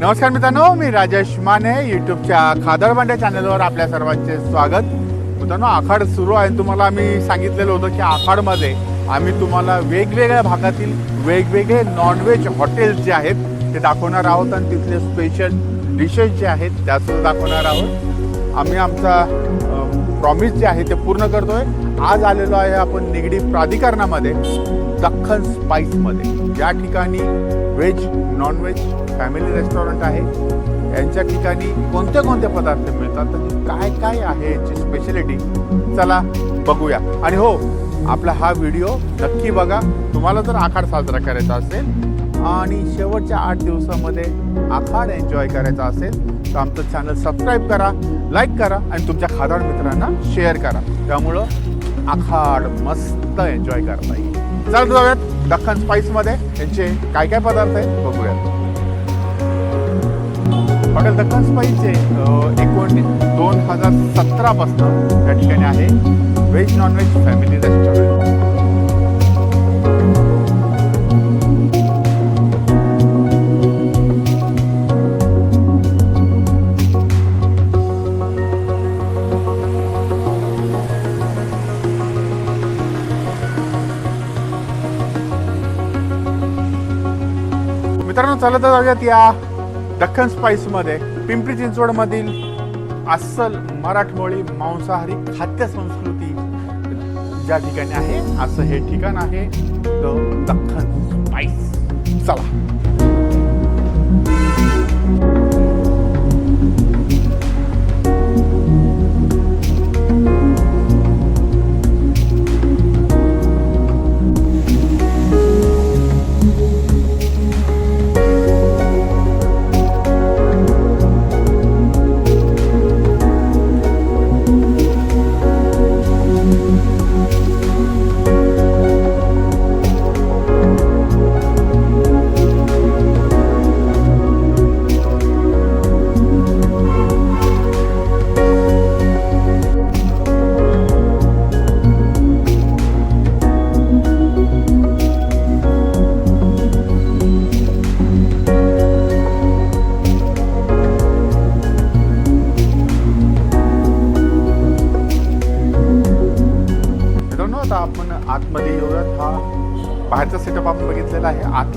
नमस्कार मित्रांनो मी राजेश माने युट्यूबच्या खादरबांड्या चॅनलवर आपल्या सर्वांचे स्वागत. मित्रांनो आखाड सुरू आहे. तुम्हाला आम्ही सांगितलेलं होतं की आखाडमध्ये आम्ही तुम्हाला वेगवेगळ्या भागातील वेगवेगळे नॉनव्हेज हॉटेल्स जे आहेत ते दाखवणार आहोत आणि तिथले स्पेशल डिशेस जे आहेत त्यासुद्धा दाखवणार आहोत. आम्ही आमचा प्रॉमिस जे आहे ते पूर्ण करतोय. आज आलेलो आहे आपण निगडी प्राधिकरणामध्ये दख्खन स्पाईसमध्ये या ठिकाणी व्हेज नॉनव्हेज फॅमिली रेस्टॉरंट आहे. यांच्या ठिकाणी कोणते कोणते पदार्थ मिळतात? आणि काय काय आहे याची स्पेशलिटी चला बघूया. आणि हो आपला हा व्हिडिओ नक्की बघा. तुम्हाला जर आखाड साजरा करायचा असेल आणि शेवटच्या आठ दिवसामध्ये आखाड एन्जॉय करायचा असेल तर आमचं चॅनल सबस्क्राईब करा लाईक करा आणि तुमच्या खादाड मित्रांना शेअर करा. त्यामुळं आखाड मस्त एन्जॉय करता येईल. चला जाऊयात दख्खन स्पाईसमध्ये यांचे काय काय पदार्थ आहेत? बघूयात. हॉटेल दख्खन स्पाईसचे दोन हजार सतरापासून या ठिकाणी आहे. व्हेज नॉनव्हेज फॅमिली रेस्टॉरंट मित्रांनो चला तर जाऊयात या दख्खन स्पाईसमध्ये पिंपरी चिंचवडमधील अस्सल मराठमोळी मांसाहारी खाद्य संस्कृती ज्या ठिकाणी आहे असं हे ठिकाण आहे द दख्खन स्पाईस चला.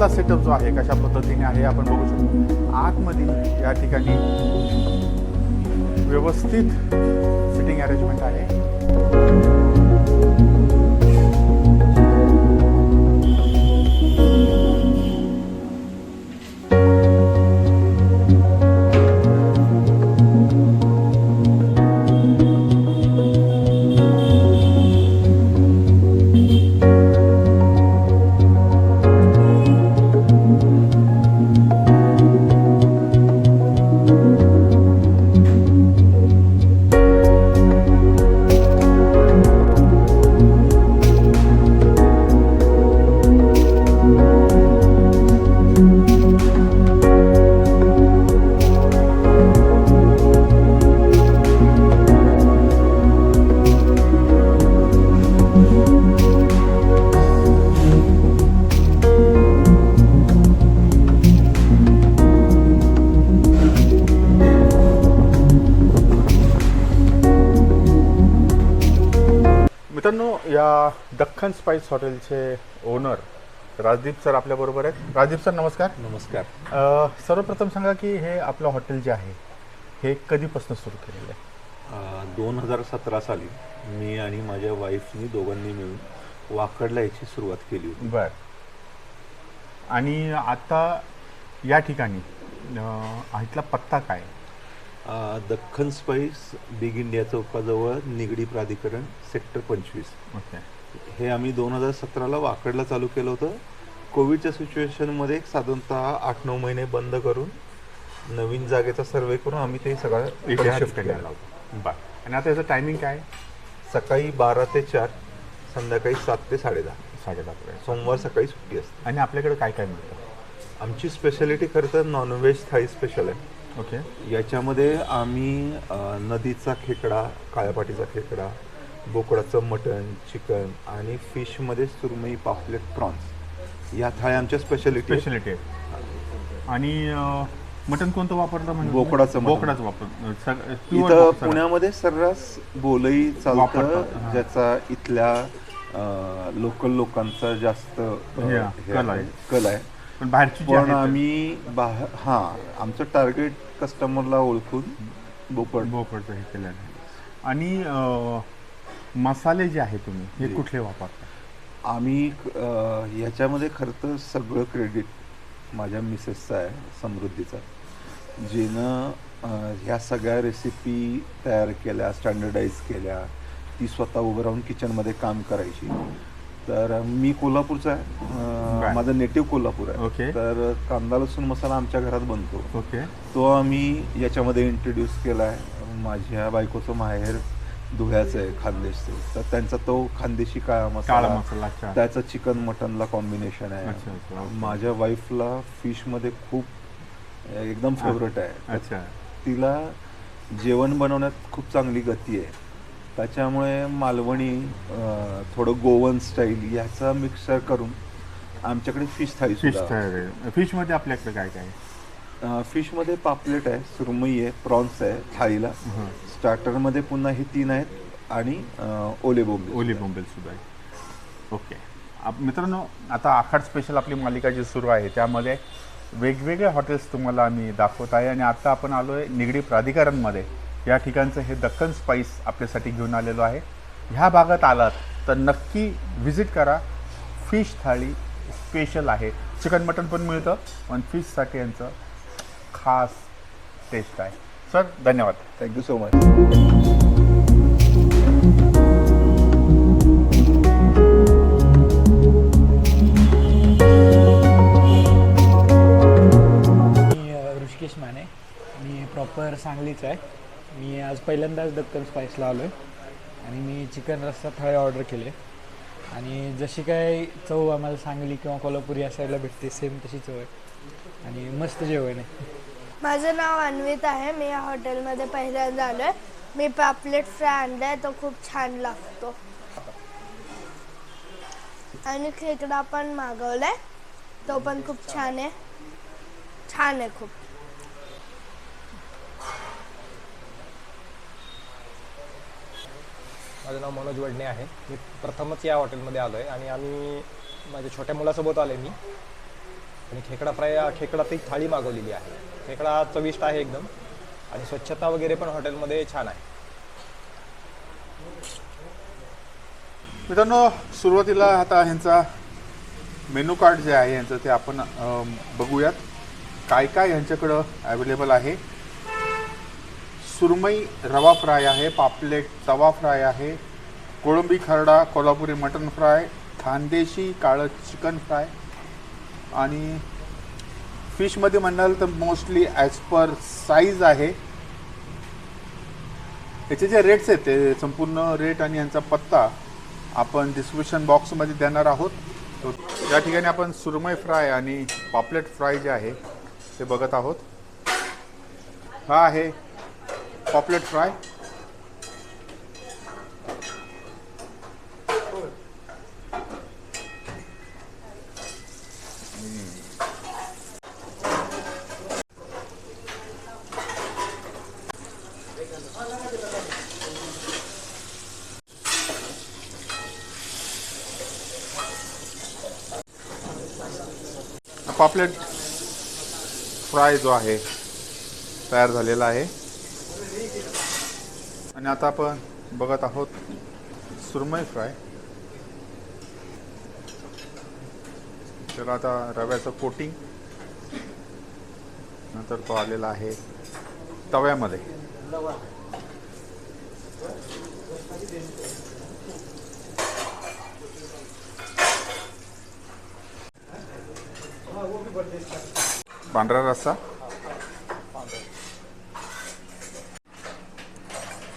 आतला सेटअप जो आहे कशा पद्धतीने आहे आपण बघू शकतो. आतमध्ये या ठिकाणी व्यवस्थित सिटिंग अरेंजमेंट आहे. दख्खन स्पाईस हॉटेलचे ओनर राजदीप सर आपल्या बरोबर आहेत. राजदीप सर नमस्कार. नमस्कार. अ, सर्वप्रथम सांगा की हे आपलं हॉटेल जे आहे हे कधीपासून सुरू केलेलं आहे? दोन हजार सतरा साली मी आणि माझ्या वाईफनी दोघांनी मिळून वाकडला याची सुरुवात केली होती. बर. आणि आता या ठिकाणी अ, इथला पत्ता काय? अ, दख्खन स्पाईस बिग इंडिया चौकाजवळ निगडी प्राधिकरण सेक्टर पंचवीस. ओके. हे आम्ही दोन हजार सतराला वाकडला चालू केलं होतं. कोविडच्या सिच्युएशनमध्ये एक साधारणतः आठ नऊ महिने बंद करून नवीन जागेचा सर्वे करून आम्ही ते सगळं इथे शिफ्ट केलेलं होतं बर. आणि आता याचं टायमिंग काय? सकाळी बारा ते चार संध्याकाळी सात ते साडेदहा. साडे पर्यंत. सोमवार सकाळी सुट्टी असते. आणि आपल्याकडे काय काय मिळतं? आमची स्पेशालिटी खरं तर नॉनव्हेज थाळी स्पेशल आहे. ओके याच्यामध्ये आम्ही नदीचा खेकडा काळ्यापाटीचा खेकडा बोकडाचं मटण चिकन आणि फिशमध्ये सुरमई पापलेट प्रॉन्स या थाळ्या आमच्या स्पेशालिटी स्पेशलिटी आणि अं, मटन कोणतं वापरलं म्हणजे बोकडाचं मटण. बोकडाचं वापर सग- pure इथं बोकड सगळं. पुण्यामध्ये सर्रास बोलई वापरतात, चालतं हा. ज्याचा इथल्या लोकल लोकांचा जास्त अ, हे आहे, हे कल आहे. कल आहे पण बाहेरची जी पण आहेत, आम्ही बाहेर हा आमचं टार्गेट कस्टमरला ओळखून बोकड बोकडचं हे केलं आहे आणि अं, मसाले जे आहे तुम्ही हे. कुठले वापरता? आम्ही ह्याच्यामध्ये खरं तर सगळं क्रेडिट माझ्या मिसेसचं आहे समृद्धीचा. जिनं ह्या सगळ्या रेसिपी तयार केल्या स्टँडर्डाईज केल्या ती स्वतः उभं राहून किचनमध्ये काम करायची. तर मी कोल्हापूरचा आहे माझं नेटिव्ह कोल्हापूर आहे. ओके. तर कांदा लसूण मसाला आमच्या घरात बनतो. ओके. तो आम्ही याच्यामध्ये इंट्रोड्यूस केला आहे माझ्या बायकोचं माहेर धुळ्याचं आहे खानदेशचं. तर त्यांचा तो खानदेशी काळा मसाला त्याचं चिकन मटनला कॉम्बिनेशन आहे. माझ्या वाईफला फिशमध्ये खूप एकदम फेवरेट आहे. अच्छा. तिला जेवण बनवण्यात खूप चांगली गती आहे. त्याच्यामुळे मालवणी थोडं गोवन स्टाईल याचा मिक्सर करून आमच्याकडे फिश थाळी फिश सुद्धा. तयार फिशमध्ये आपल्याकडे काय काय? फिशमध्ये पापलेट आहे सुरमई आहे प्रॉन्स आहे थाळीला. स्टार्टरमध्ये पुन्हा हे तीन आहेत आणि ओले बोंबील ओली बोंबेल सुद्धा आहे ओके. मित्रांनो आता आखाड स्पेशल आपली मालिका जी सुरू आहे त्यामध्ये वेगवेगळे हॉटेल्स तुम्हाला आम्ही दाखवत आहे आणि आता आपण आलो आहे निगडी प्राधिकरणमध्ये. या ठिकाणचं हे दक्कन स्पाईस आपल्यासाठी घेऊन आलेलो आहे. ह्या भागात आलात तर नक्की व्हिजिट करा. फिश थाळी स्पेशल आहे. चिकन मटन पण मिळतं पण फिशसाठी यांचं खास टेस्ट आहे. सर धन्यवाद. थँक्यू सो मच मी ऋषिकेश माने. मी प्रॉपर सांगलीच आहे. मी आज पहिल्यांदाच दत्तन स्पाईसला आलो आहे आणि मी चिकन रस्सा थाळी ऑर्डर केले. आणि जशी काय चव आम्हाला सांगली किंवा कोल्हापुरी या साईडला भेटते सेम तशी चव आहे. आणि मस्त जेवण आहे. माझं नाव अन्वित आहे. मी या हॉटेलमध्ये पहिल्यांदा आलो आहे मी पापलेट फ्राय आहे तो खूप छान लागतो. आणि खेकडा पण मागवलाय. तो पण खूप छान आहे. छान आहे खूप. माझं नाव मनोज वडणे आहे. मी प्रथमच या हॉटेलमध्ये आलो आहे आणि आम्ही माझ्या छोट्या मुलासोबत आले मी. आणि खेकडा फ्राय खेकडा ती थाळी मागवलेली आहे. खेकडा चविष्ट आहे एकदम. आणि स्वच्छता वगैरे पण हॉटेलमध्ये छान आहे. मित्रांनो सुरुवातीला आता ह्यांचा मेनू कार्ड जे आहे यांचं ते आपण बघूयात. काय काय ह्यांच्याकडं अवेलेबल आहे. सुरमई रवा फ्राय आहे पापलेट तवा फ्राय आहे कोळंबी खरडा कोल्हापुरी मटन फ्राय खानदेशी काळं चिकन फ्राय आणि फिशमध्ये म्हणाल तर मोस्टली ॲज पर साईज आहे. याचे जे रेट्स आहेत ते संपूर्ण रेट आणि यांचा पत्ता आपण डिस्क्रिप्शन बॉक्समध्ये देणार आहोत. तो या ठिकाणी आपण सुरमई फ्राय आणि पापलेट फ्राय जे आहे ते बघत आहोत. हा आहे पॉपलेट फ्राय. पापलेट फ्राय जो आहे तयार झालेला आहे. आणि आता आपण बघत आहोत सुरमई फ्राय. तर आता रव्याचं कोटिंग नंतर तो आलेला आहे तव्यामध्ये. पांढरा रस्सा.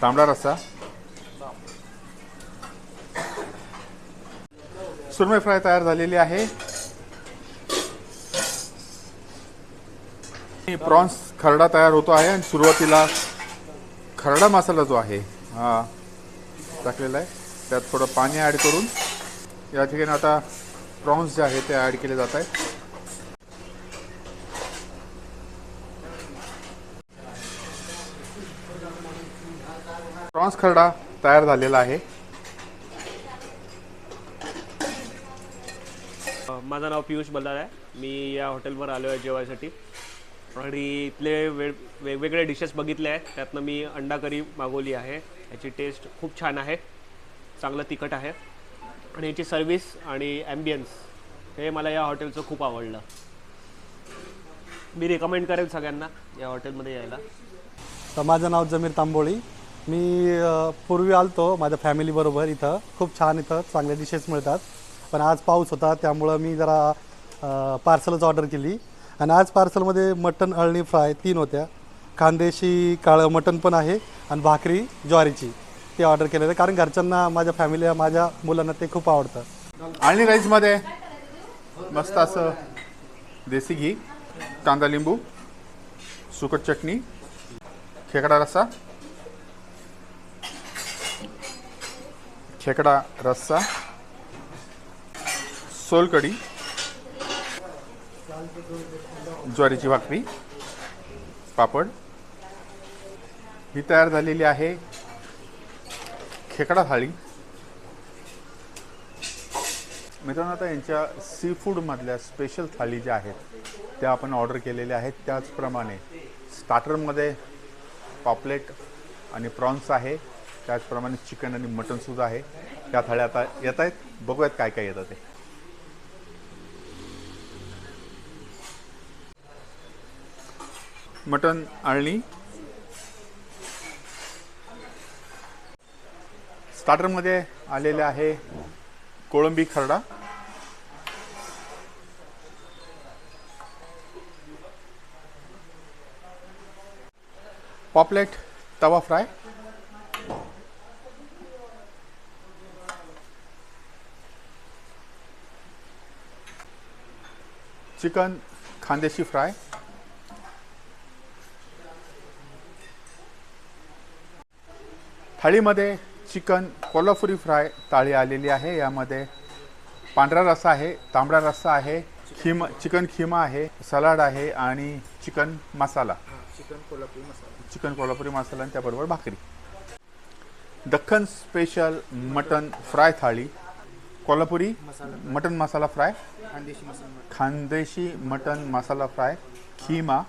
तांबडा रस्सा. सुरमई फ्राय तयार झालेली आहे. प्रॉन्स खरडा तयार होतो आहे आणि सुरुवातीला खरडा मसाला जो आहे हा टाकलेला आहे. त्यात थोडं पाणी ॲड करून या ठिकाणी आता प्रॉन्स जे आहे ते ॲड केले जात आहेत. प्रॉन्स खरडा तयार झालेला आहे. माझं नाव पियुष बल्लाळ आहे. मी या हॉटेलवर आलो आहे जेवायसाठी. आणि इथले वेग वेगवेगळे डिशेस बघितले आहेत. त्यातनं मी अंडा करी मागवली आहे. याची टेस्ट खूप छान आहे. चांगलं तिखट आहे. आणि याची सर्विस आणि ॲम्बियन्स हे मला या हॉटेलचं खूप आवडलं. मी रिकमेंड करेन सगळ्यांना या हॉटेलमध्ये यायला. तर माझं नाव जमीर तांबोळी. मी पूर्वी आलतो माझ्या फॅमिलीबरोबर इथं. खूप छान इथं चांगले डिशेस मिळतात. पण आज पाऊस होता त्यामुळं मी जरा पार्सलच ऑर्डर केली. आणि आज पार्सलमध्ये मटन अळणी फ्राय तीन होत्या. खानदेशी काळं मटन पण आहे आणि भाकरी ज्वारीची. ते ऑर्डर केलेलं आहे. कारण घरच्यांना माझ्या फॅमिली माझ्या मुलांना ते खूप आवडतं. आणि राईसमध्ये मस्त असं देसी घी कांदा लिंबू सुकट चटणी खेकडा रस्सा खेकडा रस्सा सोलकढी ज्वारीची भाकरी पापड. ही तयार झालेली आहे खेकडा थाळी. मित्रांनो आता यांच्या सी फूडमधल्या स्पेशल थाळी ज्या आहेत त्या आपण ऑर्डर केलेल्या आहेत. त्याचप्रमाणे स्टार्टरमध्ये पॉपलेट आणि प्रॉन्स आहे. त्याचप्रमाणे चिकन आणि मटनसुद्धा आहे. त्या थाळ्या आता येत आहेत. बघूयात काय काय येतं ते. मटन आळणी. स्टार्टरमध्ये आलेले आहे कोळंबी खरडा. Paplet tawa fry. Chicken Khandeshi fry. थाळीमध्ये चिकन कोल्हापुरी फ्राय थाळी आलेली आहे. यामध्ये पांढरा रस्सा आहे तांबडा रस्सा आहे खिमा चिकन खिमा आहे सलाड आहे आणि चिकन मसाला. चिकन कोल्हापुरी मसाला आणि त्याबरोबर भाकरी. Deccan special mutton fry thali Kolhapuri mutton masala fry. Khandeshi mutton. Masala fry. Keema.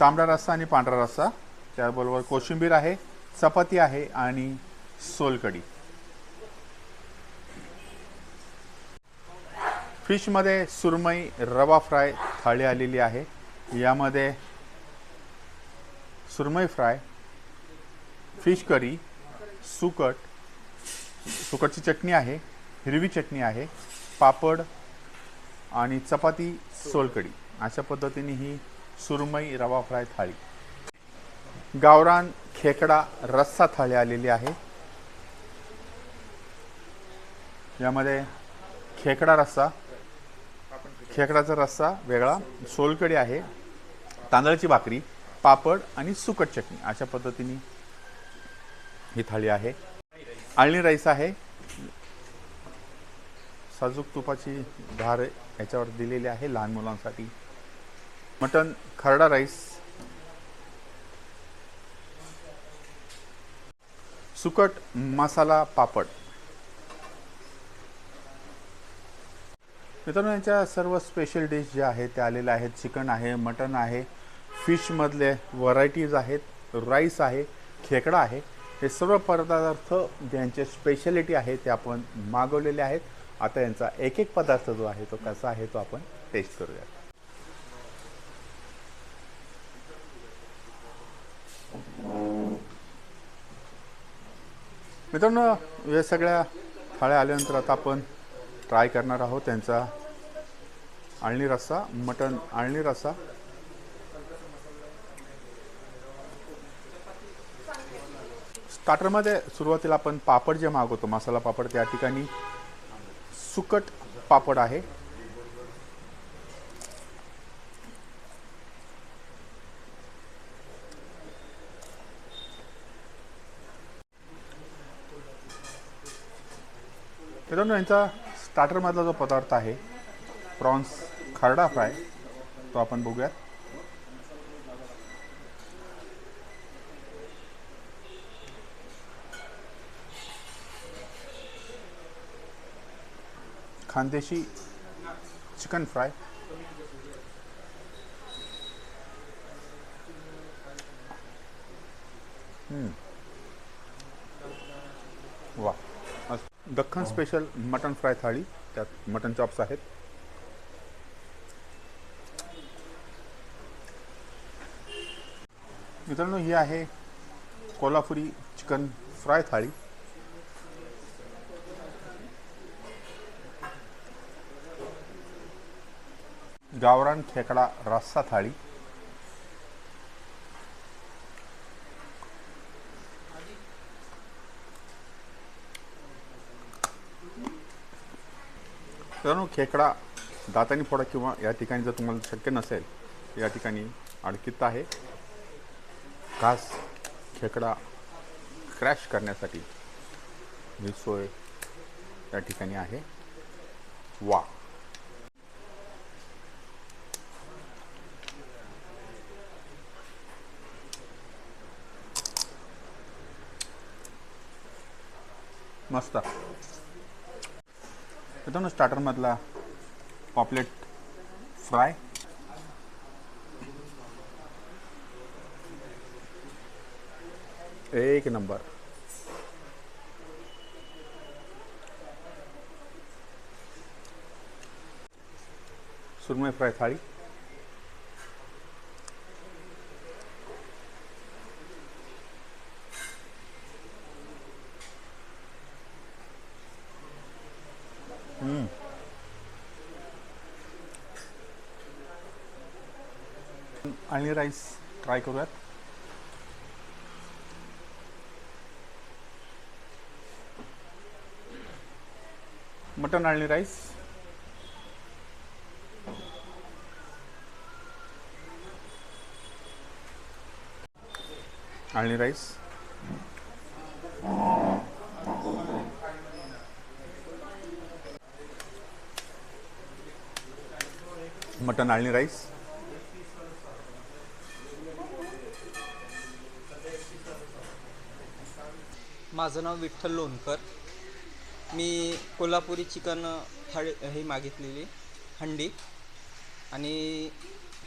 तांबडा रस्सा आणि पांढरा रस्सा. त्याबरोबर कोशिंबीर आहे चपाती आहे आणि सोलकढी. फिशमध्ये सुरमई रवा फ्राय थाळी आलेली आहे. यामध्ये सुरमई फ्राय फिश करी सुकट सुकटची चटणी आहे. हिरवी चटणी आहे पापड आणि चपाती सोलकढी. अशा पद्धतीने ही सुरमई रवा फ्राय थाळी. गावरान खेकडा रस्सा थाळी आलेली आहे. यामध्ये खेकडा रस्सा खेकडाचा रस्सा वेगळा सोलकढी आहे तांदळाची भाकरी पापड आणि सुकट चटणी. अशा पद्धतीने ही थाळी आहे. आळणी राईस आहे साजूक तुपाची धार याच्यावर दिलेली आहे लहान मुलांसाठी. मटन खरडा राईस. सुकट मसाला पापड. मित्रांनो यांच्या सर्व स्पेशल डिश ज्या आहेत त्या आलेल्या आहेत. चिकन आहे मटन आहे फिशमधले व्हरायटीज आहेत राईस आहे खेकडा आहे. हे सर्व पदार्थ ज्यांचे स्पेशालिटी आहे ते आपण मागवलेले आहेत. आता यांचा एक एक पदार्थ जो आहे तो कसा आहे तो आपण टेस्ट करूया. मित्रांनो या सगळ्या थाळ्या आल्यानंतर आता आपण ट्राय करणार आहोत त्यांचा आळणी रस्सा मटन आळणी रस्सा. स्टार्टरमध्ये सुरुवातीला आपण पापड जे मागवतो मसाला पापड त्या ठिकाणी सुकट पापड आहे. मित्रांनो यांचा स्टार्टरमधला जो पदार्थ आहे प्रॉन्स खरडा फ्राय तो आपण बघूयात. Khandeshi chicken fry. वा Deccan special mutton fry thali. त्यात मटन चॉप्स आहेत. मित्रांनो ही आहे कोल्हापुरी चिकन फ्राय थाळी. गावरान खेकडा रस्सा थाळी. तर खेकडा दातानी फोडा किंवा या ठिकाणी जर तुम्हाला शक्य नसेल या ठिकाणी अडकित आहे. खास खेकडा क्रॅश करण्यासाठी ही सोय या ठिकाणी आहे. वा. मस्त. ना स्टार्टरमधला पॉपलेट फ्राय एक नंबर. सुरमई फ्राय थाळी. आणि राईस ट्राय करूयात. मटन आळणी राईस आळणी राईस मटन आळणी राईस माझं नाव विठ्ठल लोणकर. मी कोल्हापुरी चिकन थाळी ही मागितलेली हंडी. आणि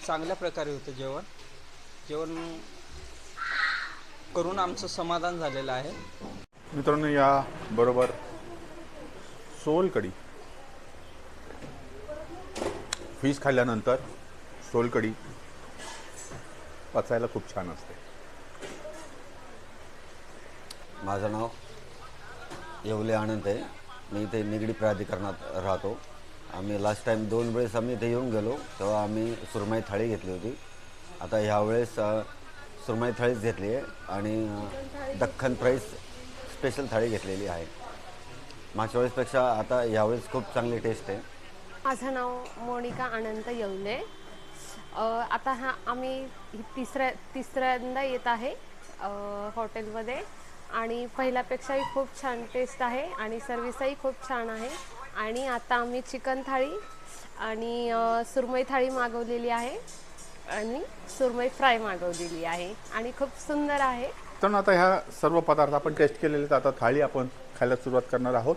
चांगल्या प्रकारे होतं जेवण. जेवण करून आमचं समाधान झालेलं आहे. मित्रांनो या बरोबर सोलकडी फिश खाल्ल्यानंतर सोलकडी पचायला खूप छान असते. माझं नाव येवले आनंद आहे. मी इथे निगडी प्राधिकरणात राहतो. आम्ही लास्ट टाईम दोन वेळेस आम्ही इथे येऊन गेलो तेव्हा आम्ही सुरमई थाळी घेतली होती. आता ह्यावेळेस सुरमई थाळीच घेतली आहे आणि दख्खन प्राईस स्पेशल थाळी घेतलेली आहे. मागच्या वेळेसपेक्षा आता यावेळेस खूप चांगली टेस्ट आहे. माझं नाव मोनिका आनंद येवले. आता हा आम्ही ही तिसऱ्या तिसऱ्यांदा येत आहे हॉटेलमध्ये आणि पहिल्यापेक्षाही खूप छान टेस्ट आहे आणि सर्विसही खूप छान आहे. आणि आता आम्ही चिकन थाळी आणि सुरमई थाळी मागवलेली आहे आणि सुरमई फ्राय मागवलेली आहे आणि खूप सुंदर आहे. तर आता ह्या सर्व पदार्थ आपण टेस्ट केलेले आहेत. आता थाळी आपण खायला सुरुवात करणार आहोत.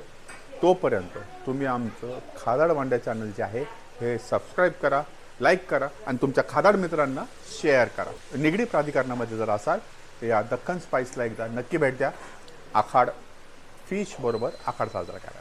तोपर्यंत तुम्ही आमचं खादाड वांड्या चॅनल जे आहे हे सबस्क्राईब करा लाईक करा आणि तुमच्या खादाड मित्रांना शेअर करा. निगडी प्राधिकरणामध्ये जर असाल तर या दक्कन स्पाईसला एकदा नक्की भेट द्या. आखाड फिश बरोबर आखाड साजरा करा.